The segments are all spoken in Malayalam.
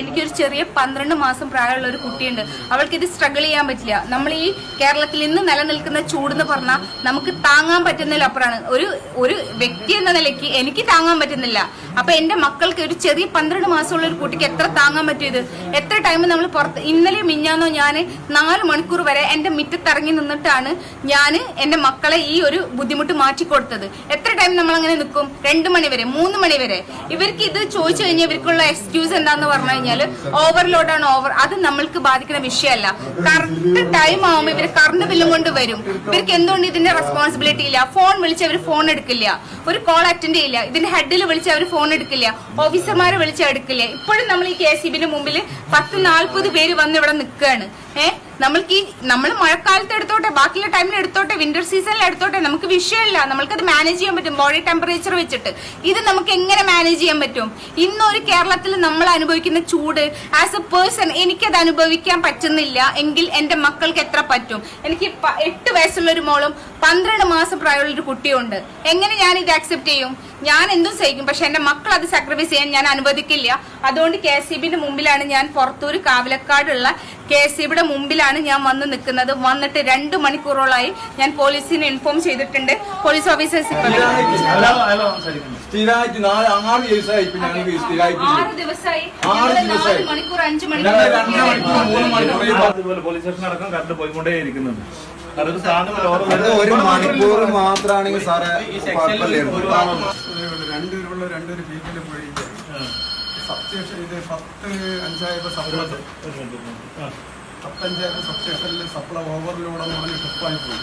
എനിക്കൊരു ചെറിയ പന്ത്രണ്ട് മാസം പ്രായമുള്ള ഒരു കുട്ടിയുണ്ട്. അവൾക്ക് ഇത് സ്ട്രഗിൾ ചെയ്യാൻ പറ്റില്ല. നമ്മൾ ഈ കേരളത്തിൽ ഇന്ന് നിലനിൽക്കുന്ന ചൂടെന്ന് പറഞ്ഞാൽ നമുക്ക് താങ്ങാൻ പറ്റുന്നതിലപ്പുറമാണ്. ഒരു ഒരു വ്യക്തി എന്ന നിലയ്ക്ക് എനിക്ക് താങ്ങാൻ പറ്റുന്നില്ല. അപ്പൊ എന്റെ മക്കൾക്ക് ഒരു ചെറിയ പന്ത്രണ്ട് മാസമുള്ള ഒരു കുട്ടിക്ക് എത്ര താങ്ങാൻ പറ്റും ഇത് എത്ര ടൈം നമ്മൾ പുറത്ത് ഇന്നലെ മിഞ്ഞാന്നോ ഞാൻ നാല് മണിക്കൂർ വരെ എന്റെ മിറ്റത്തിറങ്ങി നിന്നിട്ടാണ് ഞാൻ എന്റെ മക്കളെ ഈ ഒരു ബുദ്ധിമുട്ട് മാറ്റിക്കൊടുത്തത് എത്ര ടൈം നമ്മൾ അങ്ങനെ നിൽക്കും രണ്ട് മണി വരെ മൂന്ന് മണി വരെ. ഇവർക്ക് ഇത് ചോദിച്ചു കഴിഞ്ഞാൽ ഇവർക്കുള്ള എക്സ്ക്യൂസ് എന്താന്ന് പറഞ്ഞു കഴിഞ്ഞാൽ ഓവർലോഡാണ് ഓവർ അത് നമ്മൾക്ക് ബാധിക്കുന്ന വിഷയമല്ല. കറക്റ്റ് ടൈം ആവുമ്പോൾ ഇവർ കറണ്ട് ബില്ലും കൊണ്ട് വരും. ഇവർക്ക് എന്തുകൊണ്ട് ഇതിന്റെ റെസ്പോൺസിബിലിറ്റി ഇല്ല? ഫോൺ വിളിച്ച് അവർ ഫോൺ എടുക്കില്ല. ഒരു കോൾ അറ്റൻഡ് ചെയ്യില്ല. ഇതിന്റെ ഹെഡിൽ വിളിച്ച് അവർ ഫോൺ എടുക്കില്ല. ഓഫീസർമാരെ വിളിച്ച് എടുക്കില്ല. ഇപ്പോഴും നമ്മൾ ഈ കെ സി ബിന്റെ മുമ്പിൽ പത്ത് നാൽപ്പത് പേര് വന്ന് ഇവിടെ നിൽക്കുകയാണ് ഏഹ് നമ്മൾക്ക് ഈ നമ്മൾ മഴക്കാലത്ത് എടുത്തോട്ടെ ബാക്കിയുള്ള ടൈമിൽ എടുത്തോട്ടെ വിന്റർ സീസണിൽ എടുത്തോട്ടെ നമുക്ക് വിഷയമില്ല. നമ്മൾക്കത് മാനേജ് ചെയ്യാൻ പറ്റും. ബോഡി ടെമ്പറേച്ചർ വെച്ചിട്ട്. ഇത് നമുക്ക് എങ്ങനെ മാനേജ് ചെയ്യാൻ പറ്റും? ഇന്നൊരു കേരളത്തിൽ നമ്മൾ അനുഭവിക്കുന്ന ചൂട് ആസ് എ പേഴ്സൺ എനിക്കത് അനുഭവിക്കാൻ പറ്റുന്നില്ല. എങ്കിൽ എന്റെ മക്കൾക്ക് എത്ര പറ്റും? എനിക്ക് എട്ട് വയസ്സുള്ള ഒരു മോളും പന്ത്രണ്ട് മാസം പ്രായമുള്ള ഒരു കുട്ടിയുണ്ട്. എങ്ങനെ ഞാൻ ഇത് ആക്സെപ്റ്റ് ചെയ്യും? ഞാൻ എന്തും സഹിക്കും പക്ഷെ എന്റെ മക്കൾ അത് സാക്രിഫൈസ് ചെയ്യാൻ ഞാൻ അനുവദിക്കില്ല. അതുകൊണ്ട് കെ എസ് ബിന്റെ മുമ്പിലാണ് ഞാൻ പുറത്തൂർ കാവലക്കാടുള്ള കെ എസ് ബിയുടെ മുമ്പിലാണ് ഞാൻ വന്ന് നിൽക്കുന്നത്. വന്നിട്ട് രണ്ട് മണിക്കൂറോളായി ഞാൻ പോലീസിനെ ഇൻഫോം ചെയ്തിട്ടുണ്ട്. പോലീസ് ഓഫീസേഴ്സ് ആറ് ദിവസമായി നാല് മണിക്കൂർ അഞ്ച് പോലീസ് സ്റ്റേഷൻ അടക്കം കറണ്ട് പോയിക്കൊണ്ടേ ഒരു മണിക്കൂർ മാത്രമാണെങ്കിൽ സാറേ രണ്ടുപേരുള്ള രണ്ടൊരു ഫീൽഡിൽ പോയി സബ്സ്റ്റേഷൻ ഇത് പത്ത് അഞ്ചായപ്പോ സപ്ലൈ പത്തഞ്ചായപ്പോ സബ്സ്റ്റേഷനിൽ സപ്ലൈ ഓവർലോഡെന്ന് പറഞ്ഞ് ട്രിപ്പായി പോയി.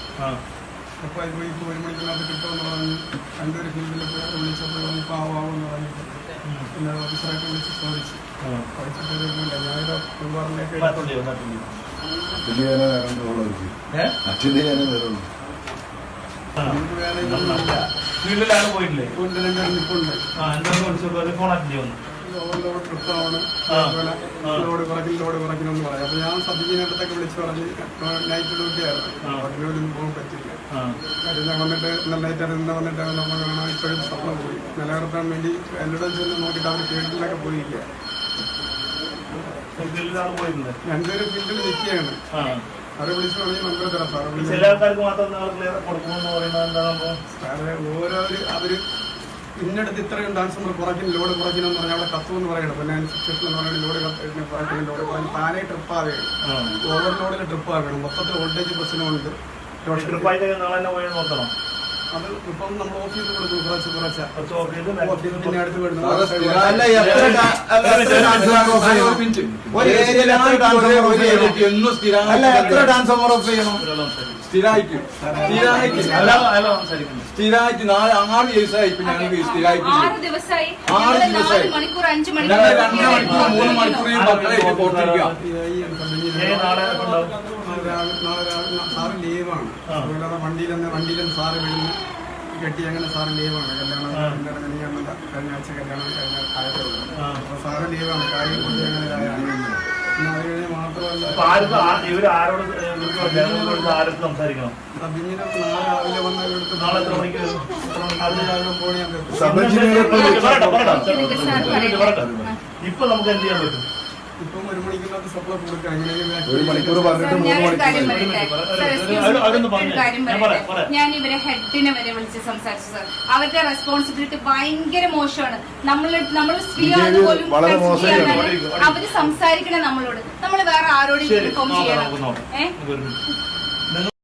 ട്രിപ്പായി പോയി ഇപ്പോൾ ഒരു മണിക്കിനകത്ത് കിട്ടുമെന്ന് പറഞ്ഞ് രണ്ടൊരു ഫീൽഡിൽ പോയി വിളിച്ചപ്പോൾ ഇപ്പോൾ ആവാമെന്ന് പറഞ്ഞിട്ട് പിന്നെ ഓഫീസറായിട്ട് വിളിച്ച് ചോദിച്ചു. ചോദിച്ചിട്ട് ഇല്ല. ഞാനിത് വീട്ടിലാണ് പോയിട്ടില്ലേ ഫോൺ അറ്റൻഡ് ചെയ്യുന്നു ഓവർലോഡ് ട്രിപ്പാണ് ആ. അതുപോലെ ആ. ലോഡ് കുറയ്ക്കും ലോഡ് കുറയ്ക്കണമെന്ന് പറയാം അപ്പോൾ ഞാൻ സബ്ജിനടുത്തൊക്കെ വിളിച്ച് പറഞ്ഞ് നൈറ്റ് ഡ്യൂട്ടി ആയിരുന്നു. പോകാൻ പറ്റില്ല ആ. കാര്യം ഞാൻ വന്നിട്ട് നന്നായിട്ട് നിന്ന് വന്നിട്ട് നമ്മൾ ഇപ്പോഴും സ്വപ്നം പോയി. നിലനിർത്താൻ വേണ്ടി എല്ലായിടത്തും ചെന്ന് നോക്കിയിട്ട് അവർ കേട്ടിലൊക്കെ പോയിരിക്കുക ഫീൽഡിലാണ് പോയിരുന്നത്. രണ്ടുപേരും ഫീൽഡിൽ നിൽക്കുകയാണ്. അവരെ വിളിച്ച് പറഞ്ഞ് നമ്പർ തരാം സാറ് ചില ആൾക്കാർക്ക് മാത്രം ക്ലിയർ കൊടുക്കുമെന്ന് പറയുന്നത് എന്താണ് അപ്പോൾ സാറ് ഓരോരു അവർ ഇന്നടത്ത് ഇത്രയും ഡാൻസ് നമ്മൾ കുറയ്ക്കും ലോഡ് കുറയ്ക്കണമെന്ന് പറഞ്ഞാൽ അവിടെ കത്തുമെന്ന് പറയണം. പിന്നെ എന്ന് പറയുന്നത് ലോഡ് കുറയ്ക്കണം ലോഡ് കുറയ്ക്കും താനേ ട്രിപ്പ് ആവുകയാണ്. ഓവർലോഡിൽ ട്രിപ്പ് ആവുകയാണ്. മൊത്തത്തിൽ വോൾട്ടേജ് പ്രശ്നമുണ്ട് ട്രിപ്പായി നാളെ പോയി നോക്കണം. അത് ഇപ്പം നമ്മൾ ഓഫീസിൽ കൊടുക്കും കുറച്ച് കുറച്ച്. അല്ല എത്ര ഡാൻസ് ഓഫ് ഒരു ഓഫ് ചെയ്യണം? അല്ല സ്ഥിരമായിട്ട് ഓഫ് നാല് ആറ് ദിവസമായി ഇപ്പൊ ഞങ്ങൾക്ക് സ്ഥിരമായിട്ട് ആറ് ദിവസമായി. മണിക്കൂർ അഞ്ച് ഞങ്ങൾ രണ്ട് മണിക്കൂർ മൂന്ന് മണിക്കൂർ ഈ മക്കളായിട്ട് പുറത്തിരിക്കുക. ഏ നാളെ ഒരാൾ സാറ് ലീവാണ്. അതുപോലെ വണ്ടിയിലെന്ന് വണ്ടിയിലെന്ന് സാറ് വീഴുന്നു കെട്ടി അങ്ങനെ സാറ് ലീവാണ്. കല്യാണം കല്യാണം കല്യാണം കഴിഞ്ഞ ആഴ്ച കല്യാണം കഴിഞ്ഞ ആയതേ അപ്പോൾ സാറ് ലീവാണ്. കാര്യം കൊണ്ട് അങ്ങനെ അത് കഴിഞ്ഞ് മാത്രമല്ല നാളെ രാവിലെ നാളെ എത്ര മണിക്ക് പോണി ഞാൻ. ഇപ്പൊ നമുക്ക് എന്ത് ചെയ്യാൻ പറ്റും? ഇപ്പം ഒരു മണിക്കുള്ളത് സപ്ലൈ കൊടുക്കാം. ഒരു മണിക്കൂർ പറഞ്ഞിട്ട് മൂന്ന് മണിക്കൂർ ഞാൻ. ഇവരെ ഹെഡിനെ വരെ വിളിച്ച് സംസാരിച്ചു സർ. അവരുടെ റെസ്പോൺസിബിലിറ്റി ഭയങ്കര മോശമാണ്. നമ്മൾ നമ്മൾ സ്ത്രീയാണെന്ന് പോലും അവർ സംസാരിക്കണേ നമ്മളോട്. നമ്മൾ വേറെ ആരോടും ഇൻഫോം ചെയ്യണം. ഏഹ്.